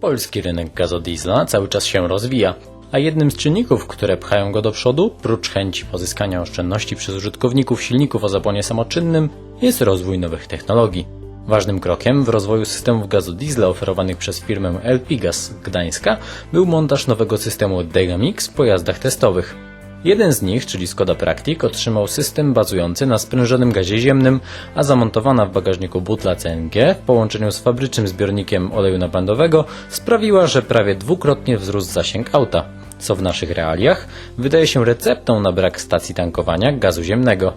Polski rynek gazodiesla cały czas się rozwija, a jednym z czynników, które pchają go do przodu, prócz chęci pozyskania oszczędności przez użytkowników silników o zapłonie samoczynnym, jest rozwój nowych technologii. Ważnym krokiem w rozwoju systemów gazodiesla oferowanych przez firmę LP Gas Gdańska był montaż nowego systemu Degamix w pojazdach testowych. Jeden z nich, czyli Skoda Practic, otrzymał system bazujący na sprężonym gazie ziemnym, a zamontowana w bagażniku butla CNG w połączeniu z fabrycznym zbiornikiem oleju napędowego sprawiła, że prawie dwukrotnie wzrósł zasięg auta, co w naszych realiach wydaje się receptą na brak stacji tankowania gazu ziemnego.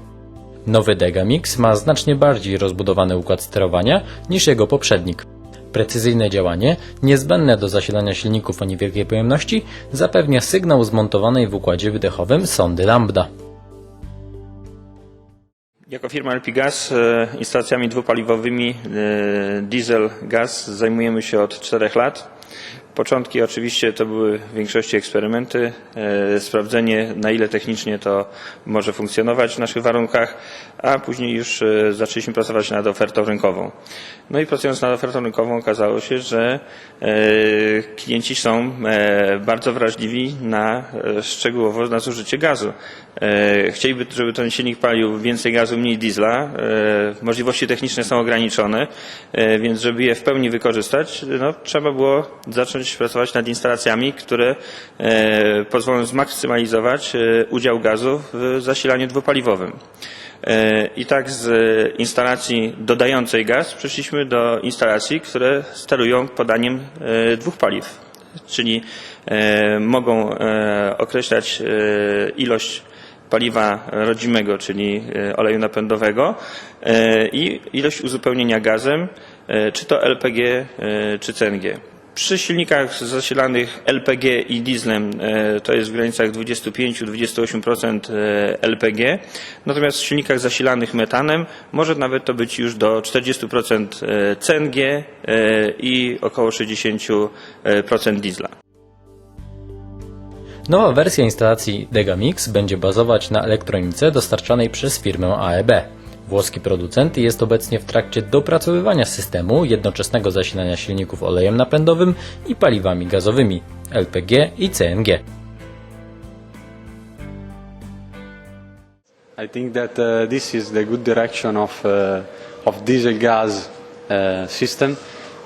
Nowy Degamix ma znacznie bardziej rozbudowany układ sterowania niż jego poprzednik. Precyzyjne działanie, niezbędne do zasilania silników o niewielkiej pojemności, zapewnia sygnał zmontowanej w układzie wydechowym sondy Lambda. Jako firma LP Gas e, instalacjami dwupaliwowymi e, diesel gaz zajmujemy się od czterech lat. Początki oczywiście to były w większości eksperymenty, e, sprawdzenie na ile technicznie to może funkcjonować w naszych warunkach, a później już e, zaczęliśmy pracować nad ofertą rynkową. No i pracując nad ofertą rynkową okazało się, że e, klienci są bardzo wrażliwi na szczegółowo na zużycie gazu. Chcieliby, żeby ten silnik palił więcej gazu, mniej diesla. Możliwości techniczne są ograniczone, więc żeby je w pełni wykorzystać, no, trzeba było zacząć pracować nad instalacjami, które e, pozwolą zmaksymalizować e, udział gazu w zasilaniu dwupaliwowym. E, I tak z instalacji dodającej gaz przeszliśmy do instalacji, które sterują podaniem dwóch paliw, czyli mogą określać ilość paliwa rodzimego, czyli oleju napędowego i ilość uzupełnienia gazem, czy to LPG, czy CNG. Przy silnikach zasilanych LPG i dieslem e, to jest w granicach 25-28% e, LPG, natomiast w silnikach zasilanych metanem może nawet to być już do 40% e, CNG i około 60% diesla. Nowa wersja instalacji Degamix będzie bazować na elektronice dostarczanej przez firmę AEB. Włoski producent jest obecnie w trakcie dopracowywania systemu jednoczesnego zasilania silników olejem napędowym i paliwami gazowymi LPG i CNG. I think that uh, this is the good direction of, uh, of diesel gas uh, system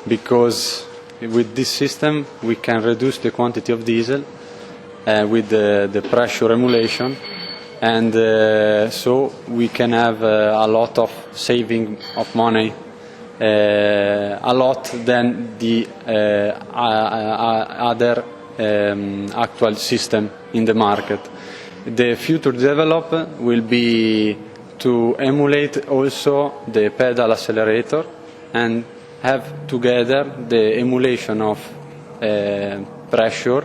because with this system we can reduce the quantity of diesel uh, with the, the pressure emulation and uh, so we can have uh, a lot of saving of money uh, a lot than the other um, actual system in the market. The future develop will be to emulate also the pedal accelerator and have together the emulation of uh, pressure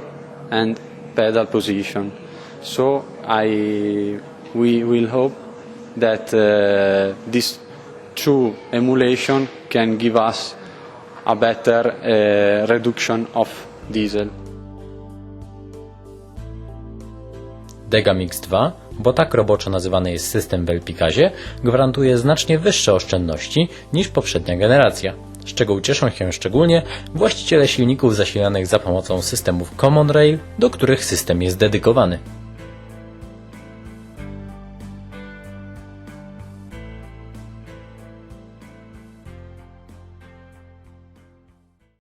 and pedal position. So I, we will hope that uh, this true emulation can give us a better uh, reduction of diesel. Degamix 2, bo tak roboczo nazywany jest system w LPGazie, gwarantuje znacznie wyższe oszczędności niż poprzednia generacja, z czego ucieszą się szczególnie właściciele silników zasilanych za pomocą systemów Common Rail, do których system jest dedykowany.